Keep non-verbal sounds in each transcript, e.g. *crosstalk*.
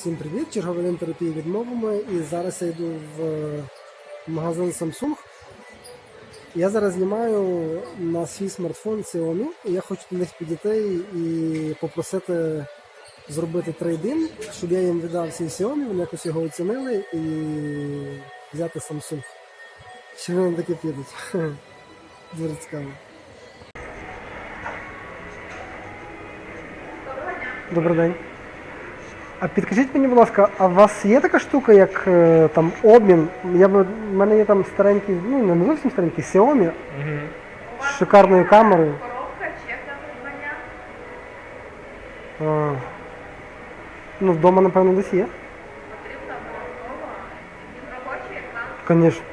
Всім привіт! Черговий день терапії відмовами. І зараз я йду в магазин Samsung. Я зараз знімаю на свій смартфон Xiaomi, і я хочу до них підійти і попросити зробити трейдин, щоб я їм віддав свій Xiaomi, вони якось його оцінили і взяти Samsung. Чи вони таки підуть? *laughs* Дуже цікаво. Добрий день. А підкажіть мені, будь ласка, а у вас є така штука, як е, там обмін? Я б, в мене є там старенький, ну не зовсім старенький, Xiaomi з шикарною камерою. Коробка, на. А, ну, вдома, напевно, десь є. Потрібно обов'язково. Він робочий екран. Звісно.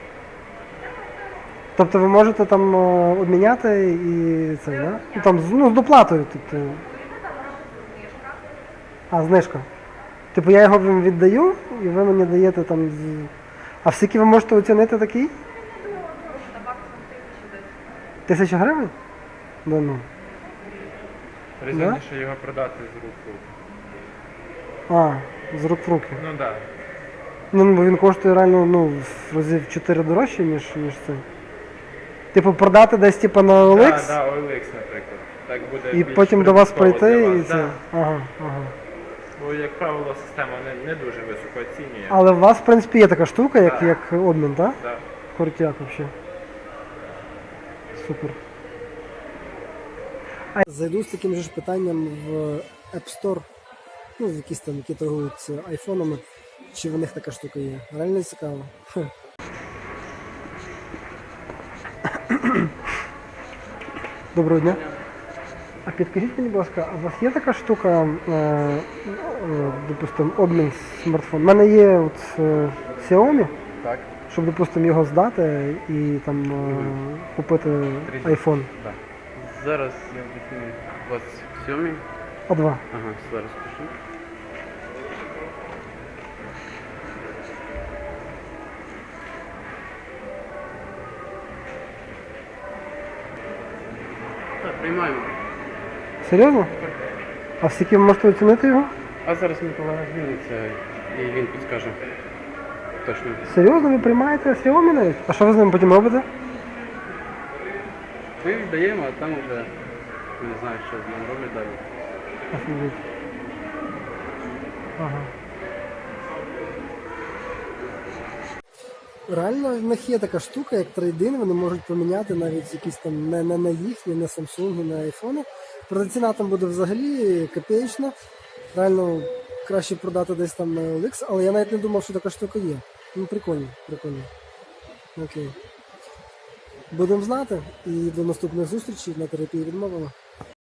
Тобто ви можете там е, обміняти і це, да? Ну, там, з- ну, з доплатою. Тобто. А, знижка. Типу я його вам віддаю, і ви мені даєте там. А скільки ви можете оцінити такий? Тисяча гривень? Да ну. Резервніше його продати з рук. в руки. А, з рук в руки. Ну так. Да. Ну, бо він коштує реально ну, в разів 4 дорожче, ніж, ніж це. Типу продати десь типу, на OLX Да, да, OLX, наприклад. Так буде і більш потім до вас прийти і це. да. Ага, ага. Бо, як правило, система не, не дуже високо оцінює. Але у вас, в принципі, є така штука, як, Так. як обмін, так? Да. Крутяк взагалі. Супер. Зайду з таким же ж питанням в App Store, ну, в якісь там, які торгують айфонами, чи в них така штука є. Реально цікаво. Хе. Доброго дня. А підкажіть мені, будь ласка, а у вас є така штука, е, е, допустимо, обмін смартфон? У мене є от, е, Xiaomi, Так. щоб, допустимо, його здати і там е, купити iPhone Да. Зараз я візьму у вас Xiaomi. A2. Ага, зараз пишу. Так, приймаємо. Серйозно? А скільки ви можете оцінити його? А зараз колега звільниться і він підскаже. Точно. Серйозно, ви приймаєте Xiaomi навіть? А що ви з ним потім робите? Ми віддаємо, а там вже не знаю, що з ним роблять далі. Офігеть. Ага. Реально в них є така штука, як трейдин, вони можуть поміняти навіть якісь там не, не на їхні, не Samsung, не айфони. Правда, ціна там буде взагалі копеечна. Реально краще продати десь там на OLX, але я навіть не думав, що така штука є. Ну, прикольно, прикольно. Окей. Будемо знати і до наступних зустрічей на терапії відмовами.